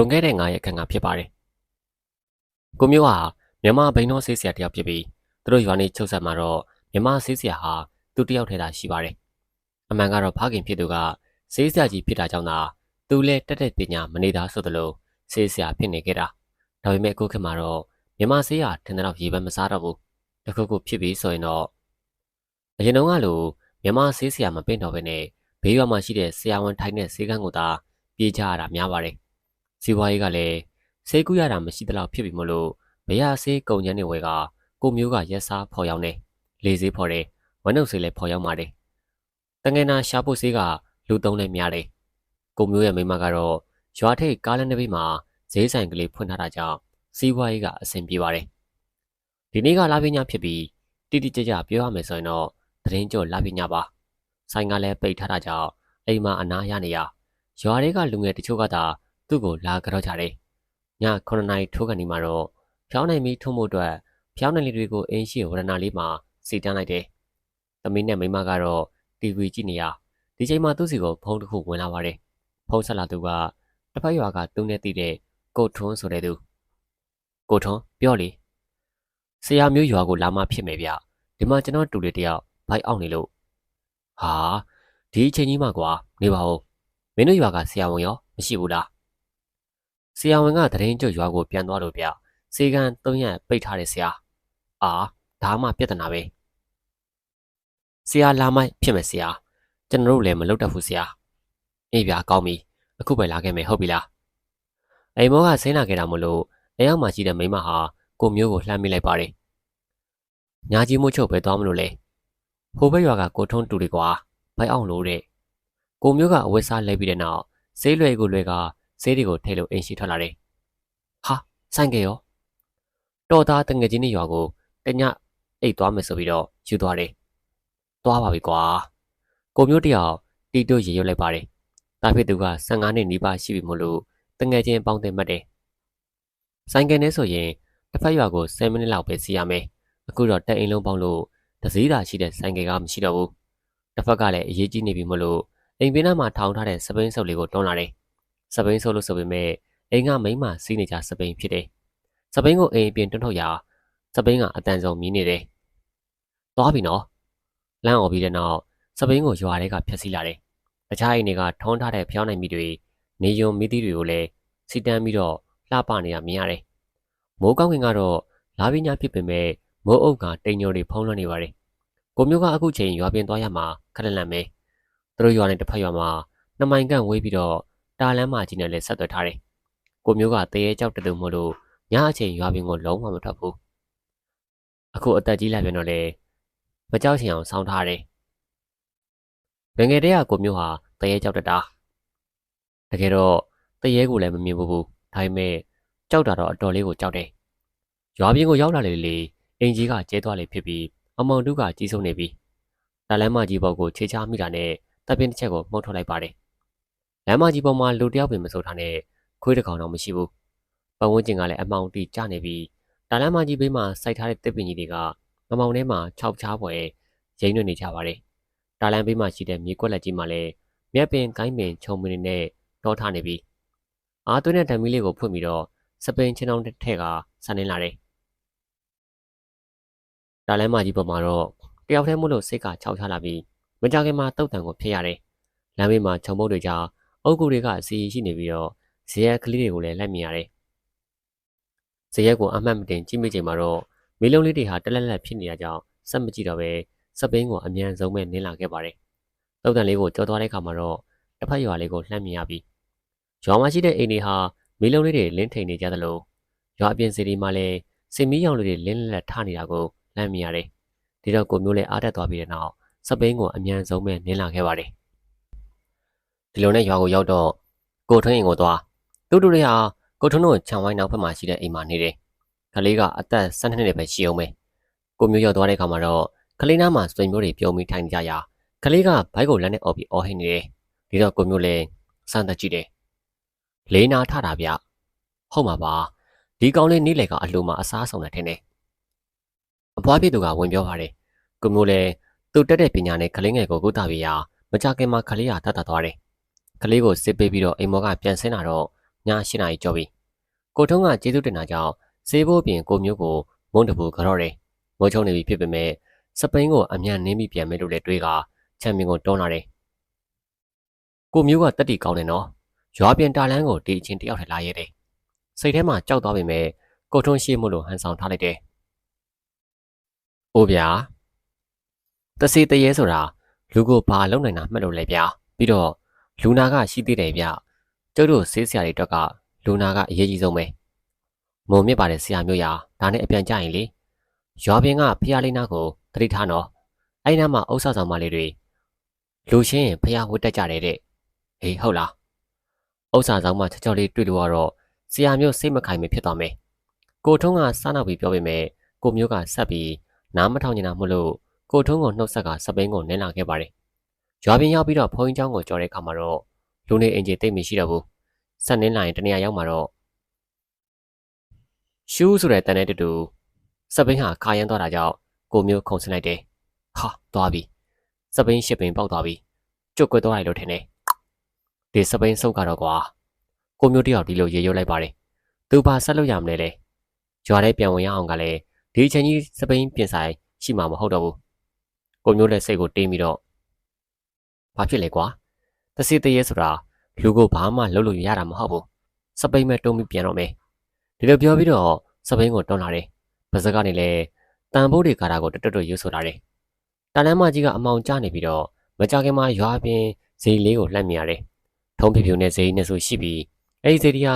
လွန်ခဲ့တဲ့9ရက်ခန့်ကဖြစ်ပါတယ်။ကိုမျိုးဟာမြန်မာဘိန်းတော်ဆေးဆရာတယောက်ဖြစ်ပြီးသူတို့ရွာနေချုပ်ဆက်မှာတော့မြန်မာဆေးဆရာဟာသူတယောက်ထဲသာရှိပါတယ်။အမှန်ကတော့ဖခင်ဖြစ်သူကဆေးဆရာကြီးဖြစ်တာကြောင့်သာသူလည်းတက်တဲ့ပညာမနေသားဆိုသလိုဆေးဆရာဖြစ်နေခဲ့တာ။ဒါပေမဲ့အခုခေတ်မှာတော့မြန်မာဆေးဟာထင်တဲ့လောက်ရေပန်းမစားတော့ဘူး။တခုခုဖြစ်ပြီးဆိုရင်တော့အရင်တုန်းကလိုမြန်မာဆေးဆရာမပင့်တော့ဘဲနဲ့ဘေးရွာမှာရှိတဲ့ဆရာဝန်ထိုင်တဲ့ဆေးကန်းကိုသာပြေးကြရတာများပါတယ်။ စီးပွားရေးကလည်းဆေးကူးရတာမရှိသလောက်ဖြစ်ပြီမို့လို့ဘရဆေးကုန်ကျန်းနေဝဲကကိုမျိုးကရက်စားဖော်ရောက်နေလေဆေးဖော်တယ်ဝမ်းနှုတ်ဆေးလည်းဖော်ရောက်ပါတယ်။တငယ်နာရှာဖို့ဆေးကလူသုံးလည်းများတယ်။ကိုမျိုးရဲ့မိမကတော့ရွာထိပ်ကားလမ်းတစ်ဘေးမှာဈေးဆိုင်ကလေးဖွင့်ထားတာကြောင့်စီးပွားရေးကအဆင်ပြေပါတယ်။ဒီနေ့ကလာပညာဖြစ်ပြီးတိတိကျကျပြောရမယ်ဆိုရင်တော့သတင်းကြော်လာပညာပါ။ဆိုင်ကလည်းပိတ်ထားတာကြောင့်အိမ်မှာအနားရနေရရွာတွေကလူငယ်တချို့ကသာ သူ့ကိုလာကြတော့ကြတယ်။ည9နာရီထိုးကန်ဒီမှာတော့ဖျောင်းနိုင်ပြီးထုံးဖို့အတွက်ဖျောင်းနိုင်လေးတွေကိုအင်းရှိဝရဏလေးမှာစီတန်းလိုက်တယ်။သမီးနဲ့မိမကတော့ TV ကြည့်နေရဒီချိန်မှာသူ့စီကိုဖုန်းတစ်ခုဝင်လာပါတယ်။ဖုန်းဆက်လာသူကတစ်ဖက်ရွာကသူနဲ့တည်တဲ့ကိုထွန်းဆိုတဲ့သူ။ကိုထွန်းပြောလေဆရာမျိုးရွာကိုလာမှဖြစ်မယ်ဗျ။ဒီမှာကျွန်တော်တူလေးတယောက်ဘိုက်အောင်နေလို့ဟာဒီအချိန်ကြီးမှကွာနေပါဦးမင်းတို့ရွာကဆရာဝန်ရောမရှိဘူးလား ဆရာဝန်ကတရင်ကျွတ်ရွာကိုပြန်သွားလို့ဗျစေကန်၃ရက်ပိတ်ထားတယ်ဆရာအာဒါမှပြဿနာပဲဆရာလာမိုက်ဖြစ်မယ်ဆရာကျွန်တော်တို့လည်းမလုပ်တတ်ဘူးဆရာအေးဗျာကောင်းပြီအခုပဲလာခဲ့မယ်ဟုတ်ပြီလားအိမ်မောကဆင်းလာခဲ့တာမလို့အရောက်မှရှိတဲ့မိမဟာကိုမျိုးကိုလှမ်းမိလိုက်ပါတယ်ညာကြီးမို့ချုပ်ပဲသွားမလို့လေဟိုဘက်ရွာကကိုထုံးတူတွေကွာဘိုက်အောင်လို့တဲ့ကိုမျိုးကအဝတ်စားလဲပြီးတဲ့နောက်ဆေးလွယ်ကိုလွယ်က ဆေးတွေကိုထိလို့အိမ်ရှိထွက်လာတယ်ဟာဆိုင်ကရောတော်သားတငယ်ချင်းတွေရွာကိုတညအိတ်သွားမယ်ဆိုပြီးတော့ယူသွားတယ်သွားပါပြီကွာကိုမျိုးတယောက်တီတိုရေရွတ်လိုက်ပါတယ်တာဖြစ်သူက15နှစ်နီးပါးရှိပြီမို့လို့တငယ်ချင်းပေါင်းတင်မှတ်တယ်ဆိုင်ကနဲ့ဆိုရင်တစ်ဖက်ရွာကို10မိနစ်လောက်ပဲစီးရမယ်အခုတော့တက်အိမ်လုံးပေါင်းလို့တစည်းသာရှိတဲ့ဆိုင်ကကမရှိတော့ဘူးတစ်ဖက်ကလည်းအရေးကြီးနေပြီမလို့အိမ်ပင်နာမှာထောင်ထားတဲ့စပိန်ဆုပ်လေးကိုတွန်းလာတယ် စပိန်ဆုပ်လို့ဆိုပေမဲ့အိမ်ကမိန်းမစီးနေကြစပိန်ဖြစ်တယ်စပိန်ကိုအိမ်ပြင်တွန်းထုတ်ရာစပိန်ကအတန်ဆုံးမြည်နေတယ်သွားပြီနော်လမ်းអော်ပြီးတဲ့နောက်စပိန်ကိုရွာထဲကဖျက်ဆီးလာတယ်တခြားအိမ်တွေကထုံးထားတဲ့ဖျောင်းနိုင်မိတွေနေယုံမိသီးတွေကိုလည်းစီတန်းပြီးတော့လှပနေတာမြင်ရတယ်မိုးကောင်းကင်ကတော့လာပညာဖြစ်ပေမဲ့မိုးအုပ်ကတိမ်ညိုတွေဖုံးလွှမ်းနေပါတယ်ကိုမျိုးကအခုချိန်ရွာပြင်သွားရမှာခက်လက်လန့်ပဲသူတို့ရွာနဲ့တစ်ဖက်ရွာမှာနှမိုင်ကန့်ဝေးပြီးတော့ တာလန်းမကြီးနဲ့လည်းဆက်သွယ်ထားတယ်ကိုမျိုးကတရေကြောက်တူမို့လို့ညအချိန်ရွာပြင်ကိုလုံးဝမထွက်ဘူးအခုအသက်ကြီးလာပြန်တော့လေမကြောက်ချင်အောင်စောင်းထားတယ်ငငယ်တည်းကကိုမျိုးဟာတရေကြောက်တတာတကယ်တော့တရေကိုလည်းမမြင်ဘူးဘူးဒါပေမဲ့ကြောက်တာတော့အတော်လေးကိုကြောက်တယ်ရွာပြင်ကိုရောက်လာလေလေအင်ကြီးကကျဲသွားလေဖြစ်ပြီးအမောင်တုကကြီးဆုံးနေပြီ။ဒါလမ်းမကြီးဘောက်ကိုခြေချမိတာနဲ့တပ်ပင်းတစ်ချက်ကိုမှုတ်ထုတ်လိုက်ပါတယ်။ လမ်းမကြီးပေါ်မှာလူတယောက်ပင်မစိုးထားနဲ့ခွေးတစ်ကောင်တော့မရှိဘူး။ပတ်ဝန်းကျင်ကလည်းအမောင်တီကျနေပြီးဒါလမ်းမကြီးဘေးမှာစိုက်ထားတဲ့တစ်ပင်ကြီးတွေကမမောင်ထဲမှာခြောက်ချားပွဲရိမ့်နေနေကြပါတယ်။ဒါလမ်းဘေးမှာရှိတဲ့မြေကွက်လက်ကြီးမှာလည်းမြက်ပင်ကိုင်းပင်ခြုံပင်နဲ့တောထားနေပြီးအားသွင်းတဲ့ဓာမီလေးကိုဖွင့်ပြီးတော့စပိန်ချင်းအောင်တဲ့ထဲကဆန်နေလာတယ်။ဒါလမ်းမကြီးပေါ်မှာတော့တယောက်တည်းမို့လို့စိတ်ကခြောက်ချလာပြီးမကြခင်မှာတုတ်တန်ကိုဖြစ်ရတယ်။လမ်းဘေးမှာခြုံပုတ်တွေကြောင့် အုတ်ကူတွေကအစီရှိနေပြီးတော့ဇေယျကလေးတွေကိုလည်းလိုက်မြင်ရတယ်။ဇေယျကိုအမှတ်မတင်ကြည့်မိချိန်မှာတော့မီးလုံးလေးတွေဟာတက်လက်လက်ဖြစ်နေတာကြောင့်စက်မကြည့်တော့ပဲစပိန်ကိုအမြန်ဆုံးပဲနင်းလာခဲ့ပါတယ်။တုတ်တန်လေးကိုကြောသွားတဲ့အခါမှာတော့တစ်ဖက်ရွာလေးကိုလှမ်းမြင်ရပြီးရွာမှာရှိတဲ့အိမ်တွေဟာမီးလုံးလေးတွေလင်းထိန်နေကြသလိုရွာအပြင်စီဒီမှာလည်းစင်မီးရောင်လေးတွေလင်းလက်ထနေတာကိုလှမ်းမြင်ရတယ်။ဒီတော့ကိုမျိုးလည်းအားတက်သွားပြီးတဲ့နောက်စပိန်ကိုအမြန်ဆုံးပဲနင်းလာခဲ့ပါတယ်။ ဒီလိုနဲ့ရွာကိုရောက်တော့ကိုထွန်းရင်ကိုသွားတူတူတွေဟာကိုထွန်းတို့ခြံဝိုင်းနောက်ဘက်မှာရှိတဲ့အိမ်မှာနေတယ်။ကလေးကအသက်12နှစ်ပဲရှိအောင်ပဲ။ကိုမျိုးရောက်သွားတဲ့အခါမှာတော့ကလေးနားမှာစွင်မျိုးတွေပြုံးပြီးထိုင်ကြရာကလေးကဘိုက်ကိုလက်နဲ့အော်ပြီးအော်ဟစ်နေတယ်။ဒီတော့ကိုမျိုးလည်းစမ်းသက်ကြည့်တယ်။လေးနာထတာဗျ။ဟုတ်မှာပါ။ဒီကောင်လေးနေ့လေကအလိုမှာအစားဆောင်နေတယ်ထင်တယ်။အပွားပြသူကဝင်ပြောပါတယ်။ကိုမျိုးလည်းသူတက်တဲ့ပညာနဲ့ကလေးငယ်ကိုကုသပေးရာမကြခင်မှာကလေးဟာတတ်တတ်သွားတယ်။ ကလေးကိုစစ်ပေးပြီးတော့အိမ်မောကပြန်ဆင်းလာတော့ည၈နာရီကျော်ပြီကိုထုံးကကျေးဇူးတင်တာကြောင့်စေးဖို့ပြင်ကိုမျိုးကိုမုန်းတပူကြော်တယ်ငိုချုံနေပြီဖြစ်ပေမဲ့စပိန်ကိုအမြန်နင်းပြီးပြန်မယ်လို့လည်းတွေးကချန်ပီယံကိုတွန်းလာတယ်ကိုမျိုးကတက်တီကောင်းတယ်နော်ရွာပြင်တာလန်းကိုဒီအချင်းတယောက်ထလာရဲတယ်စိတ်ထဲမှာကြောက်သွားပေမဲ့ကိုထုံးရှိမို့လို့ဟန်ဆောင်ထားလိုက်တယ်။အိုးဗျာတစီတရေဆိုတာလူကိုဘာလုံနိုင်တာမှတ်လို့လဲဗျာပြီးတော့ လူနာကရှိသေးတယ်ဗျကျုပ်တို့ဆေးဆရာတွေအတွက်ကလူနာကအရေးကြီးဆုံးပဲမုံမြစ်ပါတယ်ဆရာမျိုးရာဒါနဲ့အပြန်ကြရင်လေရွာပင်ကဖျားလေးနာကိုတတိထားနော်အဲ့နားမှာအုပ်ဆောက်ဆောင်မလေးတွေလူချင်းရင်ဖျားဝတ်တက်ကြတယ်တဲ့ဟေးဟုတ်လားအုပ်ဆောက်ဆောင်မချောချောလေးတွေ့လို့ကတော့ဆရာမျိုးစိတ်မခိုင်မဖြစ်သွားမယ်ကိုထုံးကစားနောက်ပြီးပြောပေမဲ့ကိုမျိုးကဆက်ပြီးနားမထောင်နေတာမဟုတ်လို့ကိုထုံးကိုနှုတ်ဆက်ကစပိန်ကိုနင်းလာခဲ့ပါတယ် ရွာပြင်ရောက်ပြီးတော့ဘုံကျောင်းကိုကြော်တဲ့အခါမှာတော့လူနေအင်ဂျင်တိတ်မရှိတော့ဘူးဆက်နင်းလာရင်တနေရာရောက်မှာတော့ရှူးဆိုတဲ့တန်တဲ့တူတူစပင်းဟာခါရမ်းသွားတာကြောင့်ကိုမျိုးခုန်ဆင်းလိုက်တယ်ဟာသွားပြီစပင်းရှစ်ပင်ပေါက်သွားပြီကျွတ်ကွက်သွားတယ်လို့ထင်တယ်ဒီစပင်းဆုပ်ကတော့ကွာကိုမျိုးတယောက်ဒီလိုရေရုပ်လိုက်ပါတယ်သူပါဆက်လို့ရမလဲလေရွာထဲပြန်ဝင်ရအောင်ကလည်းဒီအချိန်ကြီးစပိန်ပြင်ဆိုင်ရှိမှာမဟုတ်တော့ဘူးကိုမျိုးလည်းစိတ်ကိုတင်းပြီးတော့ ဘာဖြစ်လဲကွာတစီတရေဆိုတာလူကိုဘာမှလုပ်လို့ရတာမဟုတ်ဘူးစပိန်မဲ့တုံးပြီးပြန်တော့မယ်ဒီလိုပြောပြီးတော့စပိန်ကိုတွန်းလာတယ်ပါစက်ကနေလည်းတန်ဖိုးတွေကာတာကိုတွတ်တွတ်ရွတ်ဆိုတာတယ်တန်လန်းမကြီးကအမောင်ကျနေပြီးတော့မကြခင်မှာရွာပြင်ဇေးလေးကိုလှမ်းမြရတယ်ထုံးဖြူဖြူနဲ့ဇေးနဲ့ဆိုရှိပြီးအဲဒီဇေးဒီဟာ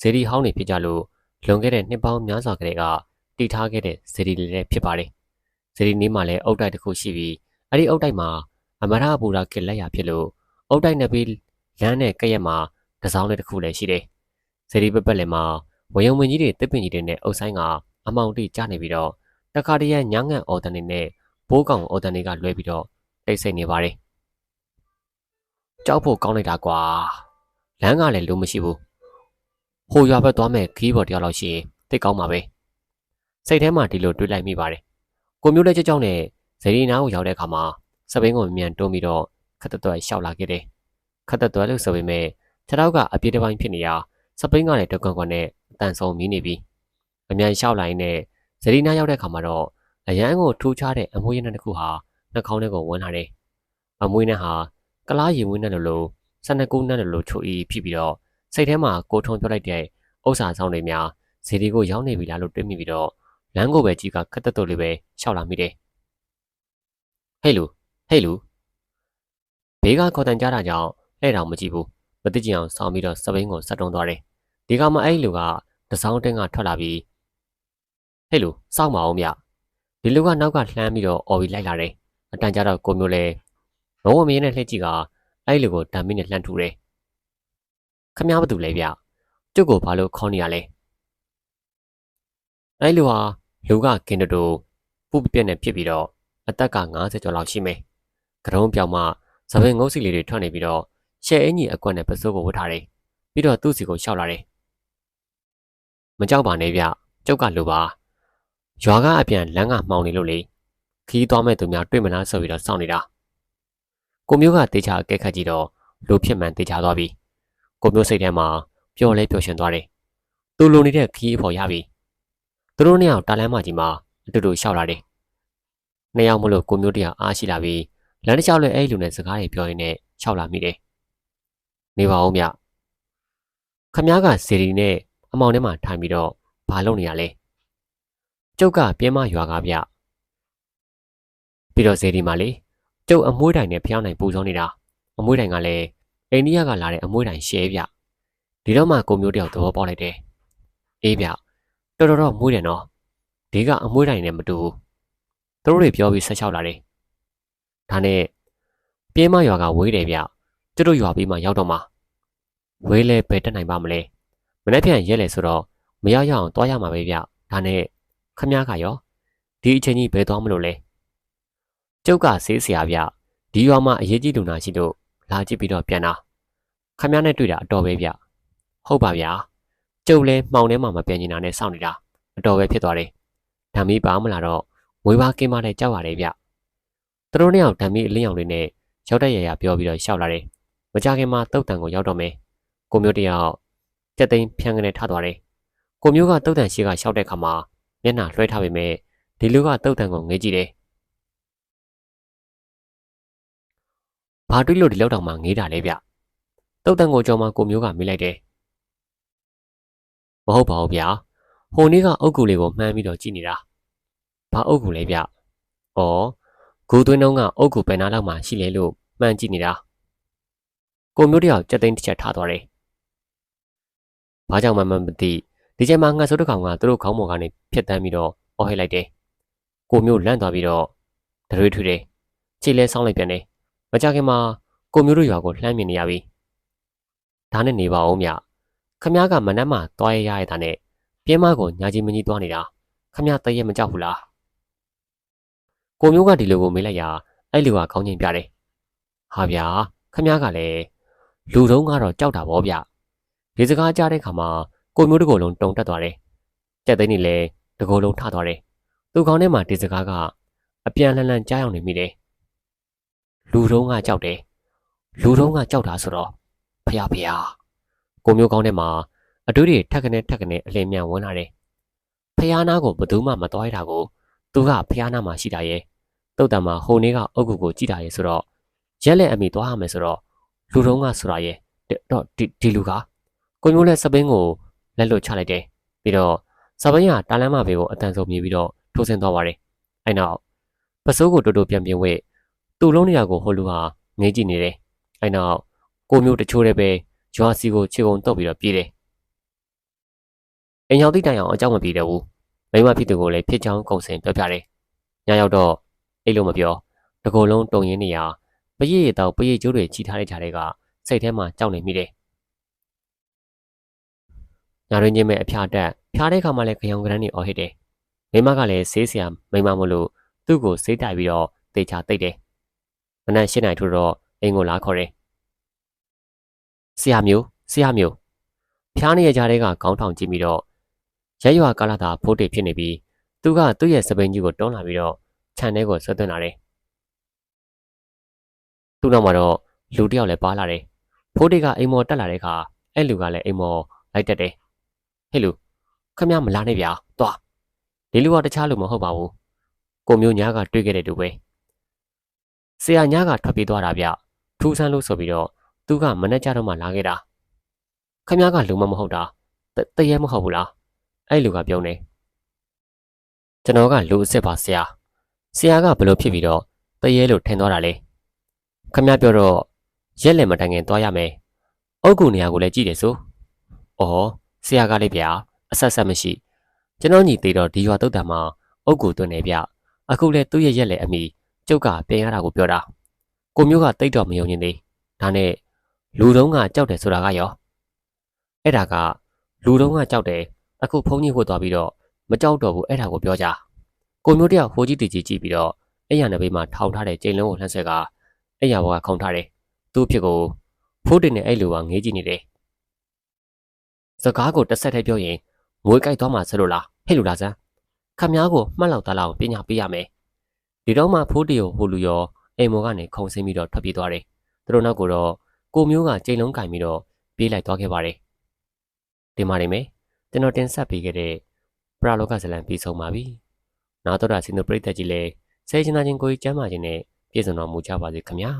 ဇေးဒီဟောင်းနေဖြစ်ကြလို့လွန်ခဲ့တဲ့နှစ်ပေါင်းများစွာကလေးကတည်ထားခဲ့တဲ့ဇေဒီလေးလည်းဖြစ်ပါတယ်။ဇေဒီနီးမှာလည်းအုတ်တိုက်တစ်ခုရှိပြီးအဲ့ဒီအုတ်တိုက်မှာ အမရဘူရာကလက်ရဖြစ်လို့အုတ်တိုက်နဲ့ပြီးလမ်းနဲ့ကရက်မှာတစောင်းလေးတစ်ခုလည်းရှိတယ်။ဇေဒီပပက်လည်းမှာဝယုံဝင်ကြီးတွေတစ်ပင်ကြီးတွေနဲ့အုတ်ဆိုင်ကအမောင်တိကျနေပြီးတော့တခါတည်းညငန့်အော်တန်နေနဲ့ဘိုးကောင်အော်တန်တွေကလွဲပြီးတော့တိတ်ဆိတ်နေပါတယ်။ကြောက်ဖို့ကောင်းလိုက်တာကွာ။လမ်းကလည်းလုံးမရှိဘူး။ဟိုရွာဘက်သွားမဲ့ခီးဘော်တယောက်လောက်ရှိရင်တိတ်ကောင်းပါပဲစိတ်ထဲမှာဒီလိုတွေးလိုက်မိပါတယ်ကိုမျိုးလည်းကြောက်ကြောက်နဲ့ဇေရီနာကိုရောက်တဲ့အခါမှာ စပိန်ကိုမြန်တွန်းပြီးတော့ခတ်တသွဲရှောက်လာခဲ့တယ်ခတ်တသွဲလို့ဆိုပေမဲ့ခြေထောက်ကအပြေးတစ်ပိုင်းဖြစ်နေရစပိန်ကလည်းတကွန်ကွန်နဲ့အတန်ဆုံးမြည်နေပြီအမြန်ရှောက်လာရင်နဲ့ဇေရီနာရောက်တဲ့အခါမှာတော့အရန်ကိုထူးခြားတဲ့အမွှေးရင်းတစ်ခုဟာနှာခေါင်းထဲကိုဝင်လာတယ်အမွှေးနဲ့ဟာကလားရီမွေးနဲ့လိုလိုဆန်နကူနဲ့လိုလိုချိုအီဖြစ်ပြီးတော့စိတ်ထဲမှာကိုထုံပြောလိုက်တဲ့ဥစ္စာဆောင်တွေများဇေဒီကိုရောက်နေပြီလားလို့တွေးမိပြီးတော့လမ်းကိုပဲကြီးကခက်တက်တုတ်လေးပဲရှောက်လာမိတယ်ဟေးလူ ဟေးလူဘေးကခေါ်တန်ကြတာကြောင့်လှဲ့တောင်မကြည့်ဘူးမသိကြအောင်ဆောင်းပြီးတော့စပိန်ကိုဆက်တုံးသွားတယ်ဒီကမှအဲ့လူကတစောင်းတင်းကထွက်လာပြီးဟေးလူစောက်မအောင်မြဒီလူကနောက်ကလှမ်းပြီးတော့အော်ပြီးလိုက်လာတယ်အတန်ကြတော့ကိုမျိုးလဲဘုံဝမင်းနဲ့လှည့်ကြည့်ကအဲ့လူကိုဓာမီနဲ့လှမ်းထူတယ်ခမ ्या ဘာတူလဲဗျကျုပ်ကိုဘာလို့ခေါ်နေရလဲအဲ့လူဟာလူကကင်တတူပူပြက်နဲ့ဖြစ်ပြီးတော့အသက်က90ကျော်လောက်ရှိမယ်။ ကရုံးပြောင်မှသပင်ငုတ်စီလေးတွေထွက်နေပြီးတော့ရှဲအင်းကြီးအကွက်နဲ့ပစိုးကိုဝတ်ထားတယ်။ပြီးတော့သူ့စီကိုရှောက်လာတယ်။မကြောက်ပါနဲ့ဗျ။ကျုပ်ကလူပါ။ရွာကအပြန်လမ်းကမှောင်နေလို့လေ။ခီးသွားမဲ့သူများတွေ့မလားဆိုပြီးတော့စောင့်နေတာ။ကိုမျိုးကတေချာအကဲခတ်ကြည့်တော့လူဖြစ်မှန်တေချာသွားပြီ။ကိုမျိုးစိတ်ထဲမှာပျော်လဲပျော်ရွှင်သွားတယ်။သူလိုနေတဲ့ခီးအဖို့ရပြီ။သူတို့နှစ်ယောက်တာလန်းမကြီးမှာအတူတူရှောက်လာတယ်။နှစ်ယောက်မလို့ကိုမျိုးတရားအားရှိလာပြီး လမ်းတစ်လျှောက်လည်းအဲ့လူနဲ့စကားတွေပြောရင်းနဲ့ရှောက်လာမိတယ်။နေပါဦးမြ။ခမားကစီရီနဲ့အမောင်ထဲမှာထိုင်ပြီးတော့ဘာလုပ်နေရလဲ။ကျုပ်ကပြင်းမရွာကားဗျ။ပြီးတော့စီရီမှာလေကျုပ်အမွှေးတိုင်နဲ့ဖျောင်းနိုင်ပူဇော်နေတာ။အမွှေးတိုင်ကလည်းအိန္ဒိယကလာတဲ့အမွှေးတိုင်ရှဲဗျ။ဒီတော့မှကိုမျိုးတယောက်သဘောပေါက်လိုက်တယ်။အေးဗျ။တော်တော်တော့မွေးတယ်နော်ဒီကအမွေးတိုင်းနဲ့မတူဘူးသူတို့တွေပြောပြီးဆက်လျှောက်လာတယ် ဒါနဲ့ပြင်းမရွာကဝေးတယ်ဗျသူတို့ရွာပြီးမှရောက်တော့မှဝေးလဲဘယ်တက်နိုင်ပါမလဲမနေ့ပြန်ရက်လဲဆိုတော့မရရအောင်တွားရမှာပဲဗျဒါနဲ့ခမ ्या ကရောဒီအချိန်ကြီးဘယ်သွားမလို့လဲကျုပ်ကဆေးဆရာဗျဒီရွာမှာအရေးကြီးလူနာရှိလို့လာကြည့်ပြီးတော့ပြန်တာခမ ्या နဲ့တွေ့တာအတော်ပဲဗျဟုတ်ပါဗျာကျုပ်လဲမှောင်ထဲမှာမပြန်နေတာနဲ့စောင့်နေတာအတော်ပဲဖြစ်သွားတယ်။ဓာမီပါမလာတော့ငွေပါကင်းမနဲ့ကြောက်ရတယ်ဗျ။ သူတို့နှစ်ယောက်ဓာမီအလင်းရောင်တွေနဲ့ရောက်တဲ့ရရပြောပြီးတော့ရှောက်လာတယ်။မကြခင်မှာတုတ်တန်ကိုရောက်တော့မယ်။ကိုမျိုးတယောက်ဒကြက်သိန်းဖြန်းကနေထသွားတယ်။ကိုမျိုးကတုတ်တန်ရှိကရှောက်တဲ့ခါမှာမျက်နှာလွှဲထားပေမဲ့ဒီလူကတုတ်တန်ကိုငေးကြည့်တယ်။ဘာတွေးလို့ဒီလောက်တောင်မှငေးတာလဲဗျ။တုတ်တန်ကိုကြောင်မှကိုမျိုးကမေးလိုက်တယ်။မဟုတ်ပါဘူးဗျာ။ဟိုနေ့ကအုတ်ကူလေးကိုမှန်းပြီးတော့ကြည့်နေတာ။ဘာအုတ်ကူလဲဗျ။အော် ဂူသွင်းတော့ကအုတ်ကူဘယ်နာလောက်မှရှိလဲလို့မှန်းကြည့်နေတာ။ကိုမျိုးတယောက်ကြက်သိန်းတစ်ချက်ထားသွားတယ်။ဘာကြောင့်မှမသိဒီချိန်မှာငှက်ဆိုးတစ်ကောင်ကသူတို့ခေါင်းပေါ်ကနေဖြတ်တန်းပြီးတော့အော်ဟစ်လိုက်တယ်။ကိုမျိုးလန့်သွားပြီးတော့တရွေးထွေးတယ်။ခြေလဲဆောင်းလိုက်ပြန်တယ်။မကြခင်မှာကိုမျိုးတို့ရွာကိုလှမ်းမြင်နေရပြီ။ဒါနဲ့နေပါဦးမြ။ခမ ्या ကမနက်မှသွားရရရတာနဲ့ပြင်းမကိုညာကြီးမကြီးသွားနေတာခမ ्या တည့်ရမကြောက်ဘူးလား။ ကိုမျိုးကဒီလိုကိုမေးလိုက်ရာအဲ့လူကခေါင်းချင်းပြတယ်။ဟာဗျာခမ ्या ကလည်းလူတုံးကတော့ကြောက်တာဗောဗျ။ဒီစကားကြားတဲ့ခါမှာကိုမျိုးတကိုယ်လုံးတုံတက်သွားတယ်။ကြက်သိန်းနေလဲတကိုယ်လုံးထသွားတယ်။သူ့ခေါင်းထဲမှာဒီစကားကအပြန်လှန်လှန်ကြားရောက်နေမိတယ်။လူတုံးကကြောက်တယ်။လူတုံးကကြောက်တာဆိုတော့ဖះဖះကိုမျိုးကောင်းထဲမှာအတူတွေထက်ကနေထက်ကနေအလင်းမြန်ဝင်လာတယ်။ဖះနာကိုဘယ်သူမှမတော်ရတာကို သူကဖះနာမှာရှိတာရဲ့တုတ်တံမှာဟိုနေ့ကအုတ်ကူကိုကြည့်တာရဲ့ဆိုတော့ရက်လက်အမိသွားရမယ်ဆိုတော့လူတုံးကဆိုတာရဲ့တော့ဒီဒီလူကကိုမျိုးလက်စပင်းကိုလက်လွတ်ချလိုက်တယ်ပြီးတော့စပင်းကတာလန်းမဘေးကိုအတန်ဆုံးမြည်ပြီးတော့ထိုးဆင်းသွားပါတယ်အဲ့နောက်ပစိုးကိုတူတူပြန်ပြင်ဝဲသူ့လုံးနေရာကိုဟိုလူဟာငေးကြည့်နေတယ်အဲ့နောက်ကိုမျိုးတချိုးတည်းပဲဂျွာစီကိုခြေကုံတုပ်ပြီးတော့ပြေးတယ်အိမ်ရောက်တိတိုင်အောင်အကြောင်းမပြေတော့ဘူး မိမဖြစ်သူကိုလည်းဖြစ်ချောင်းကုံစင်ပြောပြတယ်ညရောက်တော့အဲ့လိုမပြောတကိုယ်လုံးတုံရင်းနေရပရိရတော့ပရိကျိုးတွေချီထားတဲ့ခြားတွေကစိတ်ထဲမှာကြောက်နေမိတယ်ညာရင်းချင်းမဲ့အဖျားတက်ဖျားတဲ့ခါမှလည်းခရောင်ကရန်းနေအော်ဟစ်တယ်မိမကလည်းဆေးဆရာမိမမလို့သူ့ကိုဆေးတိုက်ပြီးတော့တေချာတိတ်တယ်မနက်၈နိုင်ထိုးတော့အိမ်ကိုလာခေါ်တယ်ဆရာမျိုးဆရာမျိုးဖျားနေရကြတဲ့ကခေါင်းထောင်ကြည့်ပြီးတော့ ရက်ရွာကာလသာဖိုးတေဖြစ်နေပြီးသူကသူ့ရဲ့စပိန်ကြီးကိုတွန်းလာပြီးတော့ခြံထဲကိုဆွဲသွင်းလာတယ်သူ့နောက်မှာတော့လူတစ်ယောက်လည်းပါလာတယ်ဖိုးတေကအိမ်မော်တက်လာတဲ့အခါအဲ့လူကလည်းအိမ်မော်လိုက်တက်တယ်ဟဲ့လူခမရမလာနဲ့ဗျာသွားဒီလူကတခြားလူမဟုတ်ပါဘူးကိုမျိုးညားကတွေ့ခဲ့တဲ့တူပဲဆရာညားကထွက်ပြေးသွားတာဗျထူးဆန်းလို့ဆိုပြီးတော့သူကမနဲ့ကြတော့မှလာခဲ့တာခမရကလူမမဟုတ်တာတရဲမဟုတ်ဘူးလား အဲ့လူကပြောနေကျွန်တော်ကလူအစ်စ်ပါဆရာဆရာကဘလို့ဖြစ်ပြီးတော့တရဲလို့ထင်သွားတာလေခမရပြောတော့ရက်လက်မတိုင်ခင်သွားရမယ်အုတ်ကူနေရာကိုလည်းကြည့်တယ်ဆိုဩဆရာကလေးဗျာအဆက်ဆက်မရှိကျွန်တော်ညီသေးတော့ဒီရွာတုတ်တံမှာအုတ်ကူသွင်းနေဗျအခုလဲသူ့ရဲ့ရက်လေအမိကျုပ်ကပြင်ရတာကိုပြောတာကိုမျိုးကတိတ်တော့မယုံရင်သေးဒါနဲ့လူတုံးကကြောက်တယ်ဆိုတာကရောအဲ့ဒါကလူတုံးကကြောက်တယ် အခုဖုန်းကြီးဝတ်သွားပြီးတော့မကြောက်တော့ဘူးအဲ့ဒါကိုပြောကြကိုမျိုးတယောက်ဟိုကြီးတီကြီးကြည့်ပြီးတော့အဲ့ရနဘေးမှာထောင်ထားတဲ့ကျိန်လုံးကိုလှမ်းဆက်ကအဲ့ရဘောကခုံထားတယ်သူ့ဖြစ်ကိုဖိုးတင်နဲ့အဲ့လူကငေးကြည့်နေတယ်စကားကိုတစ်ဆက်တည်းပြောရင်ငွေကြိုက်သွားမှာစလို့လားဟဲ့လူလားစမ်းခမ ्या ကိုမှတ်လောက်သားလောက်ပညာပေးရမယ်ဒီတော့မှဖိုးတီကိုဟိုလူရောအိမ်မော်ကနေခုံဆင်းပြီးတော့ထွက်ပြေးသွားတယ်သူတို့နောက်ကိုတော့ကိုမျိုးကကြိမ်လုံးကင်ပြီးတော့ပြေးလိုက်သွားခဲ့ပါတယ်ဒီမှာနေမယ် ကျွန်တော်တင်ဆက်ပေးခဲ့တဲ့ပရလောကဇလံပြီးဆုံးပါပြီနောက်တော့တာစင်တို့ပြိတ္တကြီးလည်းဆဲချင်သားချင်းကိုကြီးကျမ်းမာခြင်းနဲ့ပြည့်စုံတော်မူကြပါစေခင်ဗျာ